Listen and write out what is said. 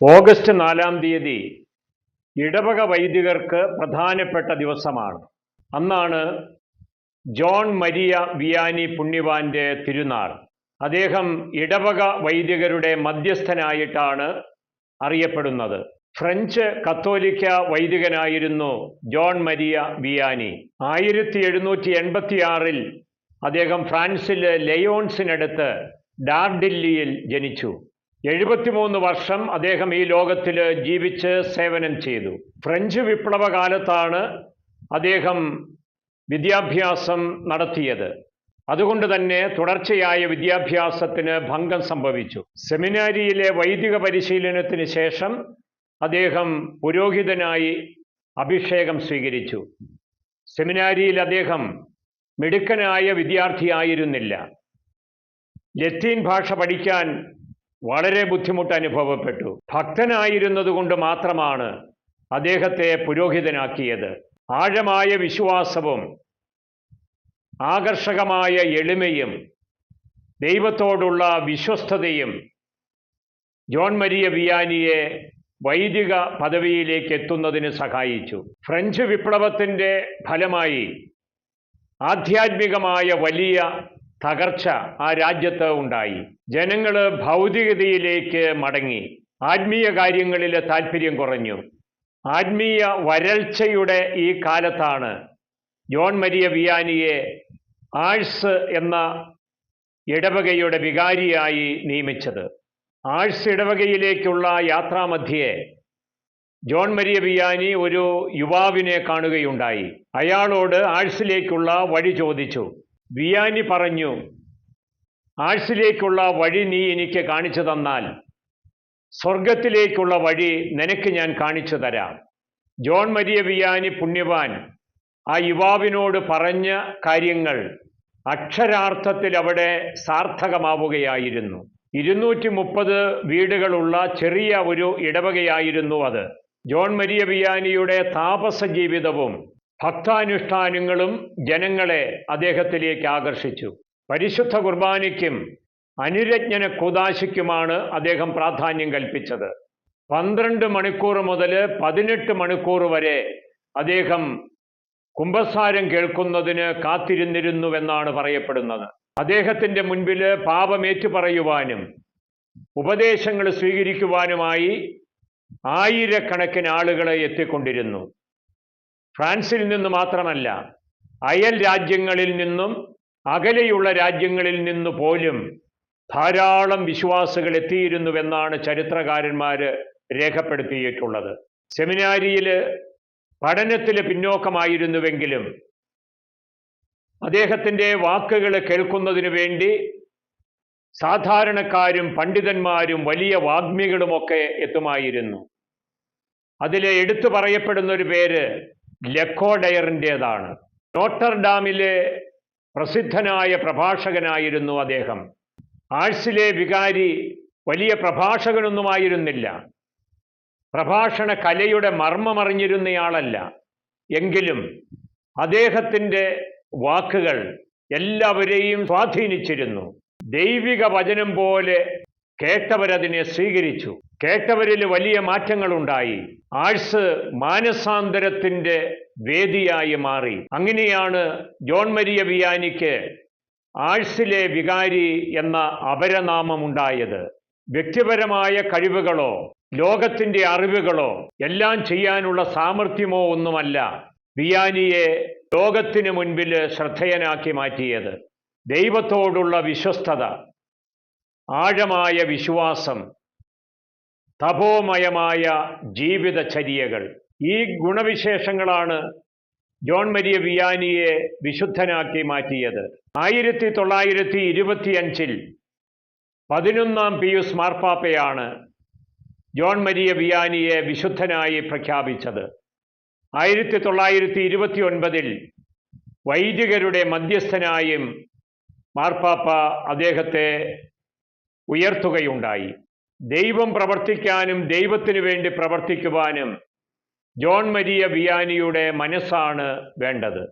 August നാലാം തീയതി ഇടവക വൈദികർക്ക് പ്രധാനപ്പെട്ട ദിവസമാണ്. അന്നാണ് ജോൺ മരിയ വിയാനി പുണ്യവാന്റെ തിരുനാൾ. അദ്ദേഹം ഇടവക വൈദികരുടെ മധ്യസ്ഥനായിട്ടാണ് അറിയപ്പെടുന്നത്. ഫ്രഞ്ച് കത്തോലിക്ക വൈദികനായിരുന്നു ജോൺ മരിയ വിയാനി. ആയിരത്തി എഴുന്നൂറ്റി എൺപത്തിയാറിൽ അദ്ദേഹം ഫ്രാൻസിലെ ലയോൺസിനടുത്ത് ഡാർഡില്ലിയിൽ ജനിച്ചു. എഴുപത്തിമൂന്ന് വർഷം അദ്ദേഹം ഈ ലോകത്തിൽ ജീവിച്ച് സേവനം ചെയ്തു. ഫ്രഞ്ച് വിപ്ലവ കാലത്താണ് അദ്ദേഹം വിദ്യാഭ്യാസം നടത്തിയത്. അതുകൊണ്ട് തന്നെ തുടർച്ചയായ വിദ്യാഭ്യാസത്തിന് ഭംഗം സംഭവിച്ചു. സെമിനാരിയിലെ വൈദിക പരിശീലനത്തിന് ശേഷം അദ്ദേഹം പുരോഹിതനായി അഭിഷേകം സ്വീകരിച്ചു. സെമിനാരിയിൽ അദ്ദേഹം മിടുക്കനായ വിദ്യാർത്ഥിയായിരുന്നില്ല. ലത്തീൻ ഭാഷ പഠിക്കാൻ വളരെ ബുദ്ധിമുട്ട് അനുഭവപ്പെട്ടു ഭക്തനായിരുന്നതുകൊണ്ട് മാത്രമാണ് അദ്ദേഹത്തെ പുരോഹിതനാക്കിയത്. ആഴമായ വിശ്വാസവും ആകർഷകമായ എളിമയും ദൈവത്തോടുള്ള വിശ്വസ്തതയും ജോൺ മരിയ വിയാനിയെ വൈദിക പദവിയിലേക്ക് എത്തുന്നതിന് സഹായിച്ചു. ഫ്രഞ്ച് വിപ്ലവത്തിന്റെ ഫലമായി ആധ്യാത്മികമായ വലിയ തകർച്ച ആ രാജ്യത്ത് ഉണ്ടായി. ജനങ്ങൾ ഭൗതികതയിലേക്ക് മടങ്ങി. ആത്മീയ കാര്യങ്ങളിൽ താല്പര്യം കുറഞ്ഞു. ആത്മീയ വരൾച്ചയുടെ ഈ കാലത്താണ് ജോൺ മരിയ വിയാനിയെ ആഴ്സ് എന്ന ഇടവകയുടെ വികാരിയായി നിയമിച്ചത്. ആഴ്സ് ഇടവകയിലേക്കുള്ള യാത്രാമധ്യേ ജോൺ മരിയ വിയാനി ഒരു യുവാവിനെ കാണുകയുണ്ടായി. അയാളോട് ആഴ്സിലേക്കുള്ള വഴി ചോദിച്ചു. വിയാനി പറഞ്ഞു ആഴ്സിലേക്കുള്ള വഴി നീ എനിക്ക് കാണിച്ചു തന്നാൽ സ്വർഗത്തിലേക്കുള്ള വഴി നിനക്ക് ഞാൻ കാണിച്ചു തരാം. ജോൺ മരിയ വിയാനി പുണ്യവാൻ ആ യുവാവിനോട് പറഞ്ഞ കാര്യങ്ങൾ അക്ഷരാർത്ഥത്തിൽ അവിടെ സാർത്ഥകമാവുകയായിരുന്നു. ഇരുന്നൂറ്റി മുപ്പത് വീടുകളുള്ള ചെറിയ ഒരു ഇടവകയായിരുന്നു അത്. ജോൺ മരിയ വിയാനിയുടെ താപസ ജീവിതവും ഭക്താനുഷ്ഠാനങ്ങളും ജനങ്ങളെ അദ്ദേഹത്തിലേക്ക് ആകർഷിച്ചു. പരിശുദ്ധ കുർബാനയ്ക്കും അനുരജ്ഞന കുദാശിക്കുമാണ് അദ്ദേഹം പ്രാധാന്യം കൽപ്പിച്ചത്. പന്ത്രണ്ട് മണിക്കൂർ മുതൽ പതിനെട്ട് മണിക്കൂർ വരെ അദ്ദേഹം കുംഭസാരം കേൾക്കുന്നതിന് കാത്തിരുന്നിരുന്നുവെന്നാണ് പറയപ്പെടുന്നത്. അദ്ദേഹത്തിന്റെ മുൻപിൽ പാപമേറ്റു പറയുവാനും ഉപദേശങ്ങൾ സ്വീകരിക്കുവാനുമായി ആയിരക്കണക്കിന് ആളുകളെ എത്തിക്കൊണ്ടിരുന്നു. ഫ്രാൻസിൽ നിന്ന് മാത്രമല്ല അയൽ രാജ്യങ്ങളിൽ നിന്നും അകലെയുള്ള രാജ്യങ്ങളിൽ നിന്ന് പോലും ധാരാളം വിശ്വാസികൾ എത്തിയിരുന്നുവെന്നാണ് ചരിത്രകാരന്മാർ രേഖപ്പെടുത്തിയിട്ടുള്ളത്. സെമിനാരിയിൽ പഠനത്തിൽ പിന്നോക്കമായിരുന്നുവെങ്കിലും അദ്ദേഹത്തിന്റെ വാക്കുകൾ കേൾക്കുന്നതിന് വേണ്ടി സാധാരണക്കാരും പണ്ഡിതന്മാരും വലിയ വാഗ്മികളുമൊക്കെ എത്തുമായിരുന്നു. അതിലെ എടുത്തു പറയപ്പെടുന്ന ഒരു പേര് ലെക്കോഡയറിന്റേതാണ്. നോട്ടർഡാമിലെ പ്രസിദ്ധനായ പ്രഭാഷകനായിരുന്നു അദ്ദേഹം. ആഴ്സിലെ വികാരി വലിയ പ്രഭാഷകനൊന്നുമായിരുന്നില്ല. പ്രഭാഷണ കലയുടെ മർമ്മമറിഞ്ഞിരുന്നയാളല്ല. എങ്കിലും അദ്ദേഹത്തിന്റെ വാക്കുകൾ എല്ലാവരെയും സ്വാധീനിച്ചിരുന്നു. ദൈവിക വചനം പോലെ കേട്ടവരതിനെ സ്വീകരിച്ചു. കേട്ടവരിൽ വലിയ മാറ്റങ്ങളുണ്ടായി. ആഴ്സ് മാനസാന്തരത്തിന്റെ വേദിയായി മാറി. അങ്ങനെയാണ് ജോൺ മരിയ വിയാനിക്ക് ആഴ്സിലെ വികാരി എന്ന അപരനാമമുണ്ടായത്. വ്യക്തിപരമായ കഴിവുകളോ ലോകത്തിന്റെ അറിവുകളോ എല്ലാം ചെയ്യാനുള്ള സാമർഥ്യമോ ഒന്നുമല്ല വിയാനിയെ ലോകത്തിന് മുൻപിൽ ശ്രദ്ധേയനാക്കി മാറ്റിയത്. ദൈവത്തോടുള്ള വിശ്വസ്തത ആഴമായ വിശ്വാസം തപോമയമായ ജീവിതചര്യകൾ. ഈ ഗുണവിശേഷങ്ങളാണ് ജോൺ മരിയ വിയാനിയെ വിശുദ്ധനാക്കി മാറ്റിയത്. ആയിരത്തി തൊള്ളായിരത്തി ഇരുപത്തിയഞ്ചിൽ പതിനൊന്നാം പിയൂസ് മാർപ്പാപ്പയാണ് ജോൺ മരിയ വിയാനിയെ വിശുദ്ധനായി പ്രഖ്യാപിച്ചത്. ആയിരത്തി തൊള്ളായിരത്തി ഇരുപത്തി ഒൻപതിൽ വൈദികരുടെ മധ്യസ്ഥനായും മാർപ്പാപ്പ അദ്ദേഹത്തെ ഉയർത്തുകയുണ്ടായി. ദൈവം പ്രവർത്തിക്കാനും ദൈവത്തിനു വേണ്ടി പ്രവർത്തിക്കുവാനും ജോൺ മരിയ വിയാനിയുടെ മനസ്സാണ് വേണ്ടത്.